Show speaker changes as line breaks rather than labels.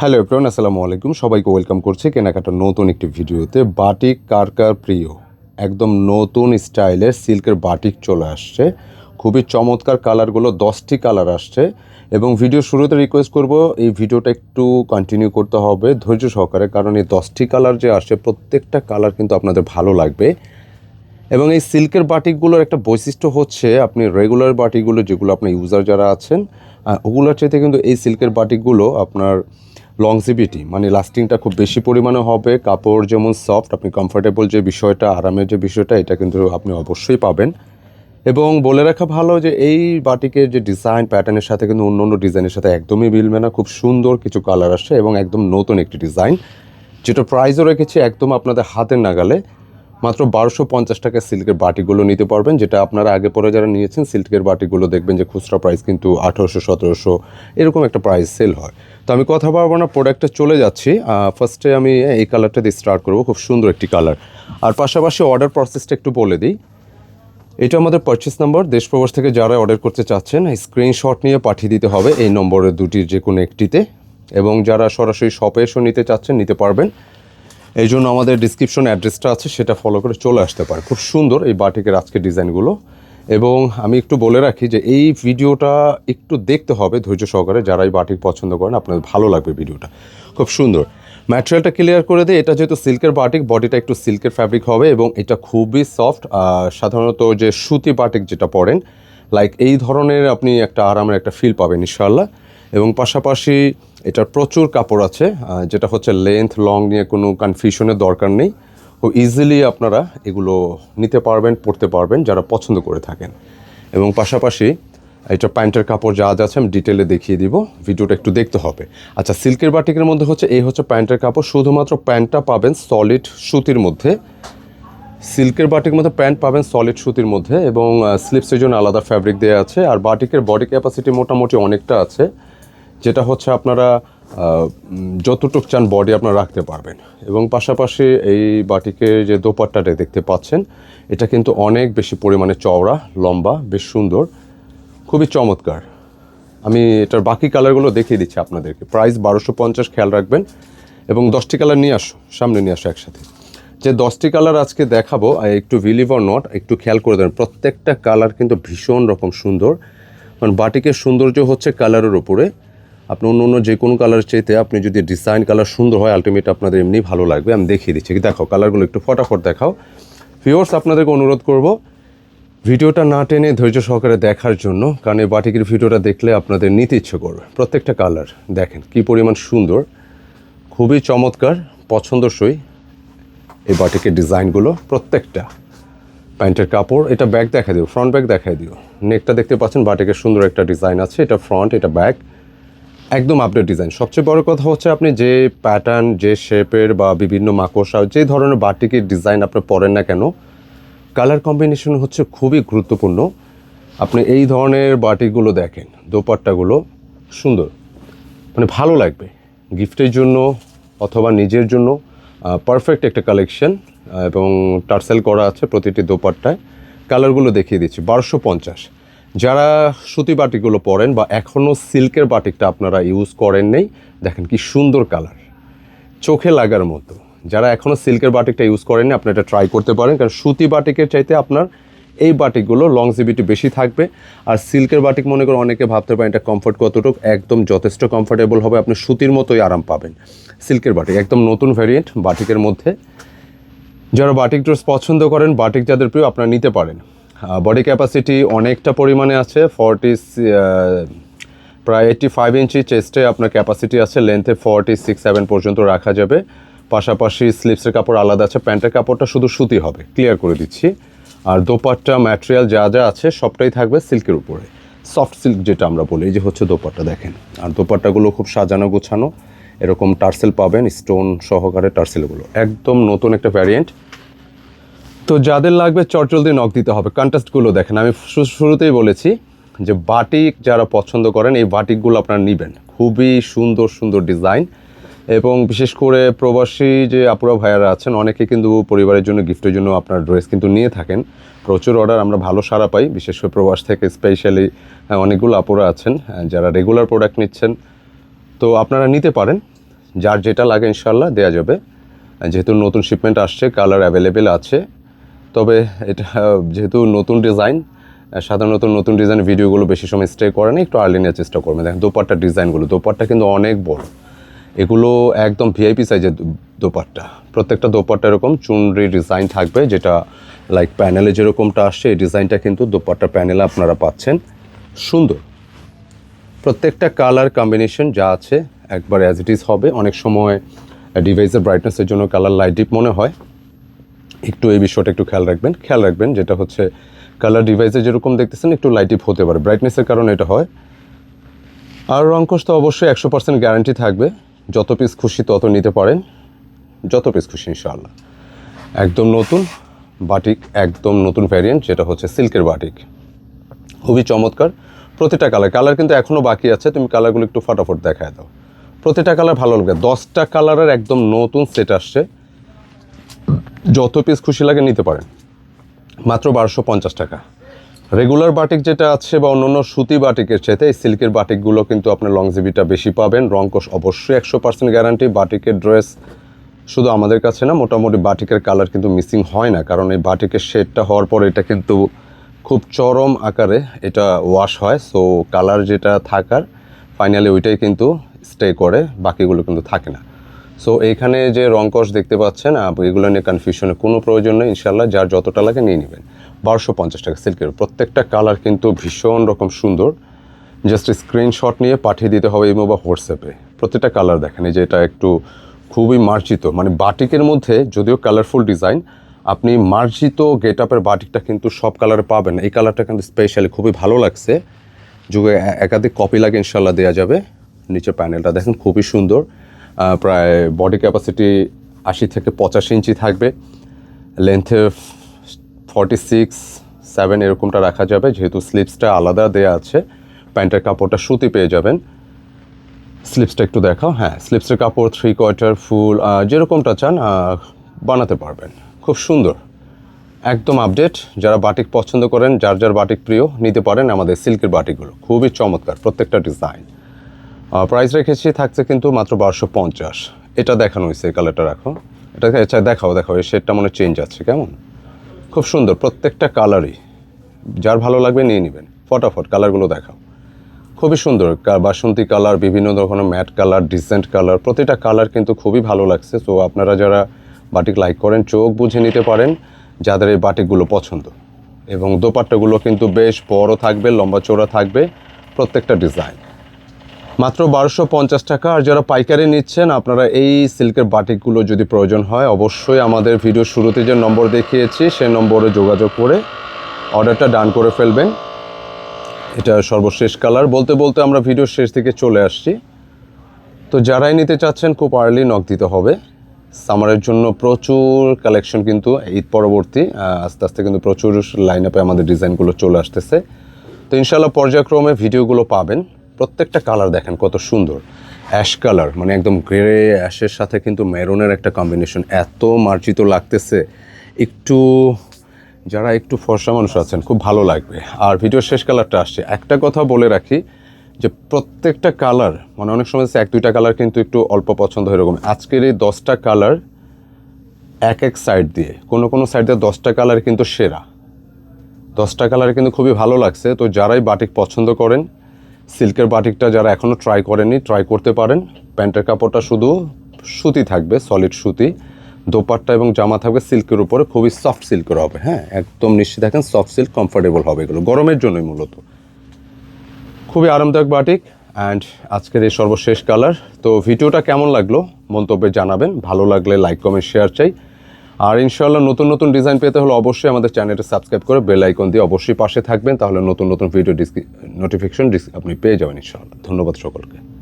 Hello apron আসসালামু আলাইকুম। সবাইকে ওয়েলকাম করছি কেনাকাটার নতুন একটি ভিডিওতে। বাটিক কার কার প্রিয়। একদম নতুন স্টাইলের সিল্কের বাটিক চলে আসছে। খুবই চমৎকার কালারগুলো, দশটি কালার আসছে। এবং ভিডিও শুরুতে রিকোয়েস্ট করব, এই ভিডিওটা একটু কন্টিনিউ করতে হবে ধৈর্য সহকারে, কারণ এই দশটি কালার যে আসছে প্রত্যেকটা কালার কিন্তু আপনাদের ভালো লাগবে। এবং এই সিল্কের বাটিকগুলোর একটা বৈশিষ্ট্য হচ্ছে, আপনি রেগুলার বাটিকগুলো, যেগুলো আপনার ইউজার যারা আছেন ওগুলোর চাইতে কিন্তু এই সিল্কের বাটিকগুলো আপনার লংজিবিটি মানে লাস্টিংটা খুব বেশি পরিমাণে হবে। কাপড় যেমন সফট আপনি কমফোর্টেবল যে বিষয়টা, আরামের যে বিষয়টা, এটা কিন্তু আপনি অবশ্যই পাবেন। এবং বলে রাখা ভালো যে এই বাটিকের যে ডিজাইন প্যাটার্নের সাথে কিন্তু অন্য অন্য ডিজাইনের সাথে একদমই মিলবে না। খুব সুন্দর কিছু কালার আসছে এবং একদম নতুন একটি ডিজাইন যেটা প্রাইজও রেখেছি একদম আপনাদের হাতের নাগালে। মাত্র বারোশো পঞ্চাশ টাকা সিল্কের বাটিগুলো নিতে পারবেন, যেটা আপনারা আগে পরে যারা নিয়েছেন সিল্কের বাটিগুলো দেখবেন যে খুচরা প্রাইস কিন্তু আঠারোশো, সতেরোশো এরকম একটা প্রাইস সেল হয়। তো আমি কথা বলব না প্রোডাক্টে চলে যাচ্ছি। ফার্স্টে আমি এই কালারটা দিয়ে স্টার্ট করব, খুব সুন্দর একটি কালার আর পাশাপাশি অর্ডার প্রসেসটা একটু বলে দিই। এটা আমাদের পারচেস নাম্বার দেশ প্রবাস থেকে যারা অর্ডার করতে চাচ্ছেন স্ক্রিনশট নিয়ে পাঠিয়ে দিতে হবে এই নম্বরের দুটির যে কোনো একটিতে। এবং যারা সরাসরি শপে এসে নিতে চাচ্ছেন, নিতে পারবেন। এই জন্য আমাদের ডিসক্রিপশন অ্যাড্রেসটা আছে, সেটা ফলো করে চলে আসতে পারে। খুব সুন্দর এই বাটিকের আজকে ডিজাইনগুলো। এবং আমি একটু বলে রাখি যে এই ভিডিওটা একটু দেখতে হবে ধৈর্য সহকারে যারা এই বাটিক পছন্দ করেন, আপনাদের ভালো লাগবে ভিডিওটা। খুব সুন্দর। ম্যাটেরিয়ালটা ক্লিয়ার করে দিই, এটা যেহেতু সিল্কের বাটিক বডিটা একটু সিল্কের ফ্যাব্রিক হবে এবং এটা খুবই সফট সাধারণত যে সুতি বাটিক যেটা পরেন লাইক এই ধরনের আপনি একটা আরামের একটা ফিল পাবেন ইনশাল্লাহ এবং পাশাপাশি এটার প্রচুর কাপড় আছে যেটা হচ্ছে লেন্থ লং নিয়ে কোনো কনফিউশনের দরকার নেই। খুব ইজিলি আপনারা এগুলো নিতে পারবেন পড়তে পারবেন, যারা পছন্দ করে থাকেন। এবং পাশাপাশি এটা প্যান্টের কাপড় যা যা আছে আমি ডিটেলে দেখিয়ে দিব, ভিডিওটা একটু দেখতে হবে। আচ্ছা সিল্কের বাটিকের মধ্যে হচ্ছে, এই হচ্ছে প্যান্টের কাপড়। শুধুমাত্র প্যান্টটা পাবেন সলিড সুতির মধ্যে। সিল্কের বাটিকের মধ্যে প্যান্ট পাবেন সলিড সুতির মধ্যে এবং স্লিপসের জন্য আলাদা ফ্যাব্রিক দেওয়া আছে। আর বাটিকের বডি ক্যাপাসিটি মোটামুটি অনেকটা আছে। যেটা হচ্ছে আপনারা যতটুক চান বডি আপনারা রাখতে পারবেন। এবং পাশাপাশি এই বাটিকের যে দোপাট্টাটা দেখতে পাচ্ছেন, এটা কিন্তু অনেক বেশি পরিমাণে চওড়া, লম্বা, বেশ সুন্দর, খুবই চমৎকার। আমি এটার বাকি কালারগুলো দেখিয়ে দিচ্ছি আপনাদেরকে। প্রাইস বারোশো পঞ্চাশ, খেয়াল রাখবেন। এবং দশটি কালার নিয়ে আসো, সামনে নিয়ে আসো একসাথে। যে দশটি কালার আজকে দেখাবো একটু বিলিভ নট একটু খেয়াল করে দেবেন প্রত্যেকটা কালার কিন্তু ভীষণ রকম সুন্দর। কারণ বাটিকের সৌন্দর্য হচ্ছে কালারের উপরে। আপনি অন্য অন্য যে কোনো কালার চাইতে আপনি যদি ডিজাইন কালার সুন্দর হয় আলটিমেট আপনাদের এমনি ভালো লাগবে। আমি দেখিয়ে দিচ্ছি। দেখো কালারগুলো একটু ফটাফট দেখাও। ভিওর্স আপনাদেরকে অনুরোধ করব, ভিডিওটা না টেনে ধৈর্য সহকারে দেখার জন্য, কারণ এই বাটিকের ভিডিওটা দেখলে আপনাদের নিতে ইচ্ছে করবে। প্রত্যেকটা কালার দেখেন কি পরিমাণ সুন্দর, খুবই চমৎকার, পছন্দসই এই বাটিকের ডিজাইনগুলো প্রত্যেকটা প্যান্টের কাপড়, এটা ব্যাগ দেখা দিও ফ্রন্ট ব্যাগ দেখাই দিও। নেকটা দেখতে পাচ্ছেন, বাটিকের সুন্দর একটা ডিজাইন আছে। এটা ফ্রন্ট এটা ব্যাগ একদম আপডেট ডিজাইন সবচেয়ে বড় কথা হচ্ছে আপনি যে প্যাটার্ন যে শেপের বা বিভিন্ন মাকড়সা, যে ধরনের বাটিকের ডিজাইন আপনি পরেন না কেন কালার কম্বিনেশন হচ্ছে খুবই গুরুত্বপূর্ণ। আপনি এই ধরনের বাটিকগুলো দেখেন, দোপাট্টাগুলো, সুন্দর। মানে ভালো লাগবে, গিফটের জন্য অথবা নিজের জন্য পারফেক্ট একটা কালেকশন এবং টার্সেল করা আছে প্রতিটি দোপাট্টায়। কালারগুলো দেখিয়ে দিচ্ছি, বারোশো পঞ্চাশ। যারা সুতি বাটিকগুলো পরেন বা এখনও সিল্কের বাটিকটা আপনারা ইউজ করেন নেই, দেখেন কি সুন্দর কালার চোখে লাগার মতো। যারা এখনও সিল্কের বাটিকটা ইউজ করেননি, আপনি এটা ট্রাই করতে পারেন, কারণ সুতি বাটিকের চাইতে আপনার এই বাটিকগুলো লংজিবিটি বেশি থাকবে। আর সিল্কের বাটিক মনে করে অনেকে ভাবতে পারেন এটা কমফোর্ট কতটুকু, একদম যথেষ্ট কমফোর্টেবল হবে, আপনি সুতির মতোই আরাম পাবেন। সিল্কের বাটিক, একদম নতুন ভ্যারিয়েন্ট বাটিকের মধ্যে। যারা বাটিক ড্রেস পছন্দ করেন, বাটিক যাদের প্রিয়, আপনারা নিতে পারেন। বডি ক্যাপাসিটি অনেকটা পরিমাণে আছে ফর্টি প্রায় এইটটি ফাইভ ইঞ্চি চেস্টে আপনার ক্যাপাসিটি আছে লেন্থে ফর্টি সিক্স সেভেন পর্যন্ত রাখা যাবে। পাশাপাশি স্লিপসের কাপড় আলাদা আছে, প্যান্টের কাপড়টা শুধু সুতি হবে ক্লিয়ার করে দিচ্ছি। আর দোপাট্টা ম্যাটেরিয়াল যা যা আছে, সবটাই থাকবে সিল্কের উপরে। সফট সিল্ক যেটা আমরা বলি, এই যে হচ্ছে দোপাট্টা, দেখেন। আর দোপাট্টাগুলো খুব সাজানো গোছানো, এরকম টার্সেল পাবেন স্টোন সহকারে টার্সেলগুলো। একদম নতুন একটা ভ্যারিয়েন্ট তো যাদের লাগবে চটজলদি নক দিতে হবে। কন্টেস্টগুলো দেখেন, আমি শুরুতেই বলেছি যে বাটিক যারা পছন্দ করেন, এই বাটিকগুলো আপনারা নেবেন। খুবই সুন্দর সুন্দর ডিজাইন এবং বিশেষ করে প্রবাসী যে আপুরা ভাইয়ারা আছেন, অনেকে কিন্তু পরিবারের জন্য গিফটের জন্য আপনার ড্রেস কিন্তু নিয়ে থাকেন। প্রচুর অর্ডার আমরা ভালো সারা পাই, বিশেষ করে প্রবাস থেকে স্পেশালি অনেকগুলো আপুরা আছেন যারা রেগুলার প্রোডাক্ট নিচ্ছেন। তো আপনারা নিতে পারেন। যার যেটা লাগে ইনশাল্লাহ দেওয়া যাবে। যেহেতু নতুন শিপমেন্ট আসছে কালার অ্যাভেলেবেল আছে। তবে এটা যেহেতু নতুন ডিজাইন সাধারণত নতুন ডিজাইন ভিডিওগুলো বেশি সময় স্টে করে না, একটু আর্লি নেওয়ার চেষ্টা করবেন। দেখেন, দোপাট্টা ডিজাইনগুলো, দোপাট্টা কিন্তু অনেক বড়। এগুলো একদম ভিআইপি সাইজের দোপাট্টা। প্রত্যেকটা দোপাট্টা এরকম চুনরি ডিজাইন থাকবে, যেটা লাইক প্যানেলে যেরকমটা আসছে, এই ডিজাইনটা কিন্তু দোপাট্টা প্যানেলে আপনারা পাচ্ছেন। সুন্দর। প্রত্যেকটা কালার কম্বিনেশন যা আছে, একবার অ্যাজ ইট ইজ হবে। অনেক সময় ডিভাইসের ব্রাইটনেসের জন্য কালার লাইট ডিপ মনে হয়। একটু এই বিষয়টা একটু খেয়াল রাখবেন। খেয়াল রাখবেন যেটা হচ্ছে কালার ডিভাইসে যেরকম দেখতেছেন, একটু লাইট ডিপ হতে পারে। ব্রাইটনেসের কারণে এটা হয়। আর রঙ্কশ তো অবশ্যই একশো পার্সেন্ট গ্যারান্টি থাকবে। যত পিস খুশি তত নিতে পারেন। যত পিস খুশি, ইনশাআল্লাহ। একদম নতুন বাটিক একদম নতুন ভ্যারিয়েন্ট যেটা হচ্ছে সিল্কের বাটিক খুবই চমৎকার। প্রতিটা কালার কালার কিন্তু এখনও বাকি আছে। তুমি কালারগুলো একটু ফটাফট দেখায় দাও। প্রতিটা কালার ভালো লাগবে দশটা কালারের একদম নতুন সেট আসছে। যত পিস খুশি লাগে নিতে পারেন। মাত্র বারোশো পঞ্চাশ টাকা। রেগুলার বাটিক যেটা আছে বা অন্যান্য সুতি বাটিকের চাইতে এই সিল্কের বাটিকগুলো কিন্তু আপনার লংজিবিটা বেশি পাবেন। রঙ্কশ অবশ্যই একশো পার্সেন্ট গ্যারান্টি বাটিকের ড্রেস শুধু আমাদের কাছে না, মোটামুটি বাটিকের কালার কিন্তু মিসিং হয় না। কারণ এই বাটিকের শেডটা হওয়ার পর এটা কিন্তু খুব চরম আকারে এটা ওয়াশ হয়। সো কালার যেটা থাকার ফাইনালি ওইটাই কিন্তু স্টে করে, বাকিগুলো কিন্তু থাকে না। সো এইখানে যে রংকশ দেখতে পাচ্ছেন এগুলো নিয়ে কনফিউশনের কোনো প্রয়োজন নেই ইনশাল্লাহ যার যতটা লাগে নিয়ে নেবেন। বারোশো পঞ্চাশ টাকা সিল্কের প্রত্যেকটা কালার কিন্তু ভীষণ রকম সুন্দর। জাস্ট স্ক্রিনশট নিয়ে পাঠিয়ে দিতে হবে ইমো বা হোয়াটসঅ্যাপে প্রত্যেকটা কালার দেখেন, এই যে এটা একটু খুবই মার্জিত। মানে বাটিকের মধ্যে যদিও কালারফুল ডিজাইন আপনি মার্জিত গেট আপের বাটিকটা কিন্তু সব কালারে পাবেন। এই কালারটা কিন্তু স্পেশালি খুবই ভালো লাগছে। যুগে একাধিক কপি লাগে ইনশাল্লাহ দেওয়া যাবে। নিচের প্যানেলটা দেখেন, খুবই সুন্দর। প্রায় বডি ক্যাপাসিটি আশি থেকে পঁচাশি ইঞ্চি থাকবে। লেন্থে ফর্টি সিক্স সেভেন এরকমটা রাখা যাবে। যেহেতু স্লিপসটা আলাদা দেয়া আছে, প্যান্টের কাপড়টা সুতি পেয়ে যাবেন। স্লিপসটা একটু দেখাও। হ্যাঁ স্লিপসের কাপড় থ্রি কোয়ার্টার ফুল যেরকমটা চান বানাতে পারবেন। খুব সুন্দর। একদম আপডেট যারা বাটিক পছন্দ করেন, যার যার বাটিক প্রিয়, নিতে পারেন আমাদের সিল্কের বাটিকগুলো খুবই চমৎকার, প্রত্যেকটা ডিজাইন প্রাইস রেখেছি, থাকছে কিন্তু মাত্র বারোশো পঞ্চাশ। এটা দেখানো হয়েছে, এই কালারটা রাখো। এটা আচ্ছা দেখাও দেখাও, এই শেডটা মনে চেঞ্জ আছে, কেমন? খুব সুন্দর, প্রত্যেকটা কালারই যার ভালো লাগবে নিয়ে নেবেন। ফটাফট কালারগুলো দেখাও। খুবই সুন্দর বাসন্তী কালার বিভিন্ন ধরনের ম্যাট কালার ডিসেন্ট কালার প্রতিটা কালার কিন্তু খুবই ভালো লাগছে। তো আপনারা যারা বাটিক লাইক করেন, চোখ বুঝে নিতে পারেন যাদের এই বাটিকগুলো পছন্দ। এবং দোপাট্টাগুলো কিন্তু বেশ বড় থাকবে, লম্বা চওড়া থাকবে, প্রত্যেকটা ডিজাইন মাত্র বারোশো পঞ্চাশ টাকা। আর যারা পাইকারি নিচ্ছেন, আপনারা এই সিল্কের বাটিকগুলো যদি প্রয়োজন হয়, অবশ্যই আমাদের ভিডিও শুরুতে যে নম্বর দেখিয়েছি, সেই নম্বরে যোগাযোগ করে অর্ডারটা ডান করে ফেলবেন। এটা সর্বশেষ কালার। বলতে বলতে আমরা ভিডিও শেষ দিকে চলে আসছি। তো যারাই নিতে চাচ্ছেন, খুব আর্লি নক দিতে হবে। সামারের জন্য প্রচুর কালেকশন কিন্তু ঈদ পরবর্তী আস্তে আস্তে কিন্তু প্রচুর লাইন আপে আমাদের ডিজাইনগুলো চলে আসতেছে। তো ইনশাল্লাহ পর্যায়ক্রমে ভিডিওগুলো পাবেন। প্রত্যেকটা কালার দেখেন, কত সুন্দর। অ্যাশ কালার মানে একদম গ্রে অ্যাশের সাথে কিন্তু মেরুনের একটা কম্বিনেশন এত মার্জিত লাগতেছে। একটু, যারা একটু ফর্সা মানুষ আছেন, খুব ভালো লাগবে। আর ভিডিওর শেষ কালারটা আসছে। একটা কথা বলে রাখি যে প্রত্যেকটা কালার মানে অনেক সময় এক, দুইটা কালার কিন্তু একটু অল্প পছন্দ হয় এরকম। আজকের এই দশটা কালার এক এক সাইড দিয়ে, কোনো কোনো সাইড দিয়ে দশটা কালার কিন্তু সেরা। দশটা কালার কিন্তু খুবই ভালো লাগছে। তো যারাই বাটিক পছন্দ করেন সিল্কের বাটিকটা যারা এখনও ট্রাই করেনি ট্রাই করতে পারেন। প্যান্টের কাপড়টা শুধু সুতি থাকবে সলিড সুতি। দোপাট্টা এবং জামা থাকবে সিল্কের উপরে, খুবই সফট সিল্কের হবে হ্যাঁ? একদম নিশ্চিত থাকেন সফট সিল্ক কমফোর্টেবল হবে এগুলো। গরমের জন্যই মূলত। খুবই আরামদায়ক বাটিক অ্যান্ড আজকের এই সর্বশেষ কালার তো ভিডিওটা কেমন লাগল? মন্তব্যে জানাবেন। ভালো লাগলে লাইক কমেন্ট শেয়ার চাই। আর ইনশাল্লাহ নতুন নতুন ডিজাইন পেতে হলে অবশ্যই আমাদের চ্যানেলটা সাবস্ক্রাইব করে বেল আইকন দিয়ে অবশ্যই পাশে থাকবেন, তাহলে নতুন নতুন ভিডিও নোটিফিকেশন আপনি পেয়ে যাবেন ইনশাআল্লাহ। ধন্যবাদ সকলকে।